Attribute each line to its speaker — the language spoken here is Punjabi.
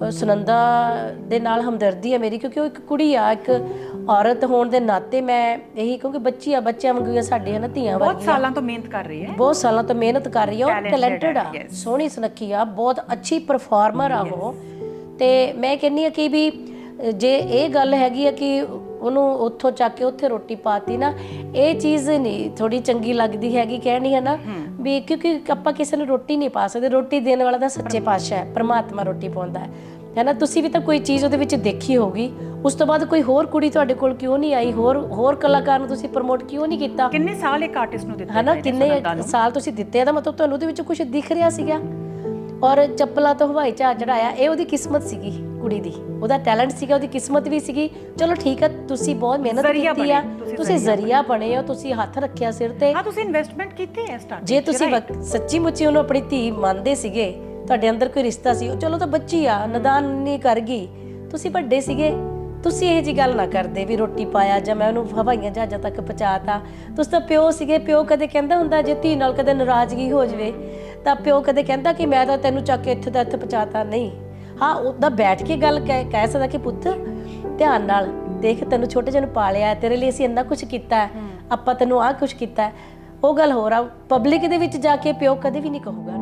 Speaker 1: ਸੁਨੰਦਾ ਦੇ ਨਾਲ ਹਮਦਰਦੀ ਹੈ ਮੇਰੀ ਕਿਉਂਕਿ ਉਹ ਇੱਕ ਕੁੜੀ ਆ ਇੱਕ ਔਰਤ ਹੋਣ ਦੇ ਨਾਤੇ ਮੈਂ ਇਹੀ ਕਹੂੰਗੀ ਬੱਚੀ ਆ ਬੱਚਿਆਂ ਵਾਂਗੂ ਹੀ ਆ ਸਾਡੇ ਹਨਾ ਧੀਆਂ
Speaker 2: ਬਹੁਤ
Speaker 1: ਵਰਗੀਆਂ।
Speaker 2: ਸਾਲਾਂ ਤੋਂ ਮਿਹਨਤ ਕਰ ਰਹੀ ਹੈ।
Speaker 1: ਬਹੁਤ ਸਾਲਾਂ ਤੋਂ ਮਿਹਨਤ ਕਰ ਰਹੀ ਆ ਉਹ ਟੈਲੈਂਟਡ ਆ
Speaker 2: ਹੈ.
Speaker 1: ਸੋਹਣੀ ਸੁਨੱਖੀ ਆ ਬਹੁਤ ਅੱਛੀ ਪਰਫਾਰਮਰ ਆ ਉਹ। ਤੇ ਮੈਂ ਕਹਿੰਨੀ ਆ ਕਿ ਵੀ ਜੇ ਇਹ ਗੱਲ ਹੈਗੀ ਆ ਕਿ ਉਹਨੂੰ ਉੱਥੋਂ ਚੱਕ ਕੇ ਉੱਥੇ ਰੋਟੀ ਪਾਤੀ ਨਾ ਇਹ ਚੀਜ਼ ਨਹੀਂ ਥੋੜੀ ਚੰਗੀ ਲੱਗਦੀ ਹੈਗੀ ਕਹਿਣੀ ਹੈ ਨਾ ਵੀ ਕਿਉਂਕਿ ਆਪਾਂ ਕਿਸੇ ਨੂੰ ਰੋਟੀ ਨਹੀਂ ਪਾ ਸਕਦੇ ਰੋਟੀ ਦੇਣ ਵਾਲਾ ਤਾਂ ਸੱਚੇ ਪਾਤਸ਼ਾਹ ਹੈ ਪ੍ਰਮਾਤਮਾ ਰੋਟੀ ਪਾਉਂਦਾ ਹੈ। ਹੈਨਾ ਤੁਸੀਂ ਵੀ ਤਾਂ ਕੋਈ ਚੀਜ਼ ਉਹਦੇ ਵਿੱਚ ਦੇਖੀ ਹੋਗੀ ਉਸ ਤੋਂ ਬਾਅਦ ਕੋਈ ਹੋਰ ਕੁੜੀ ਤੁਹਾਡੇ ਕੋਲ ਕਿਉਂ ਨਹੀਂ ਆਈ ਹੋਰ ਹੋਰ ਕਲਾਕਾਰ ਨੂੰ ਤੁਸੀਂ ਪ੍ਰਮੋਟ ਕਿਉਂ ਨਹੀਂ ਕੀਤਾ?
Speaker 2: ਕਿੰਨੇ ਸਾਲ ਇੱਕ ਆਰਟਿਸਟ ਨੂੰ ਦਿੱਤੇ ਗਏ ਨੇ
Speaker 1: ਕਿੰਨੇ
Speaker 2: ਨੂੰ?
Speaker 1: ਸਾਲ ਤੁਸੀਂ ਦਿੱਤੇ ਆ ਦਾ ਮਤਲਬ ਤੁਹਾਨੂੰ ਉਹਦੇ ਵਿੱਚ ਕੁਝ ਦਿਖ ਰਿਹਾ ਸੀਗਾ। ਔਰ ਚੱਪਲਾਂ ਤੋਂ ਹਵਾਈ ਜਹਾਜ਼ ਚੜਾਇਆ ਇਹ ਉਹਦੀ ਕਿਸਮਤ ਸੀਗੀ ਕੁੜੀ ਦੀ। ਉਹਦਾ ਟੈਲੈਂਟ ਸੀਗਾ ਉਹਦੀ ਕਿਸਮਤ ਵੀ ਸੀਗੀ। ਚਲੋ ਠੀਕ ਹੈ ਤੁਸੀਂ ਬਹੁਤ ਮਿਹਨਤ
Speaker 2: ਜ਼ਰੀਆ
Speaker 1: ਕੀਤੀ ਆ।
Speaker 2: ਬਣੇ, ਤੁਸੀਂ
Speaker 1: ਤੁਸੀਂ ਜ਼ਰੀਆ ਬਣੇ। ਹੋ ਤੁਸੀਂ ਹੱਥ ਰੱਖਿਆ ਸਿਰ ਤੇ।
Speaker 2: ਹਾਂ ਤੁਸੀਂ ਇਨਵੈਸਟਮੈਂਟ ਕੀਤੀ ਹੈ ਸਟਾਰਟ
Speaker 1: ਜੇ ਤੁਸੀਂ ਵਕ- ਸੱਚੀ ਮੁੱਚੀ ਉਹਨੂੰ ਆਪਣੀ ਧੀ ਮੰਨਦੇ ਸੀਗੇ ਤੁਹਾਡੇ ਅੰਦਰ ਕੋਈ ਰਿਸ਼ਤਾ ਸੀ ਉਹ ਚਲੋ ਤਾਂ ਬੱਚੀ ਆ ਨਦਾਨ ਨਹੀਂ ਕਰ ਗਈ। ਤੁਸੀਂ ਵੱਡੇ ਸੀਗੇ ਤੁਸੀਂ ਇਹ ਜੀ ਗੱਲ ਨਾ ਕਰਦੇ ਵੀ ਰੋਟੀ ਪਾਇਆ ਜਾਂ ਮੈਂ ਉਹਨੂੰ ਹਵਾਈਆਂ ਜਹਾਜ਼ਾਂ ਤੱਕ ਪਹੁੰਚਾਤਾ। ਤੁਸੀਂ ਤਾਂ ਪਿਓ ਸੀਗੇ ਪਿਓ ਕਦੇ ਕਹਿੰਦਾ ਹੁੰਦਾ ਜੇ ਧੀ ਨਾਲ ਕਦੇ ਨਾਰਾਜ਼ਗੀ ਹੋ ਜਵੇ ਤਾਂ ਪਿਓ ਕਦੇ ਕਹਿੰਦਾ ਕਿ ਮੈਂ ਤਾਂ ਤੈਨੂੰ ਚੱਕ ਕੇ ਇੱਥੇ ਦਾ ਇੱਥੇ ਪਹੁੰਚਾਤਾ ਨਹੀਂ। ਹਾਂ ਉਹਦਾ ਬੈਠ ਕੇ ਗੱਲ ਕਹਿ ਕਹਿ ਸਕਦਾ ਕਿ ਪੁੱਤ ਧਿਆਨ ਨਾਲ ਦੇਖ ਤੈਨੂੰ ਛੋਟੇ ਜਿਹੇ ਨੂੰ ਪਾਲਿਆ ਤੇਰੇ ਲਈ ਅਸੀਂ ਇੰਨਾ ਕੁਝ ਕੀਤਾ ਆਪਾਂ ਤੈਨੂੰ ਆਹ ਕੁਝ ਕੀਤਾ। ਉਹ ਗੱਲ ਹੋਰ ਆ ਪਬਲਿਕ ਦੇ ਵਿੱਚ ਜਾ ਕੇ ਪਿਓ ਕਦੇ ਵੀ ਨਹੀਂ ਕਹੂਗਾ।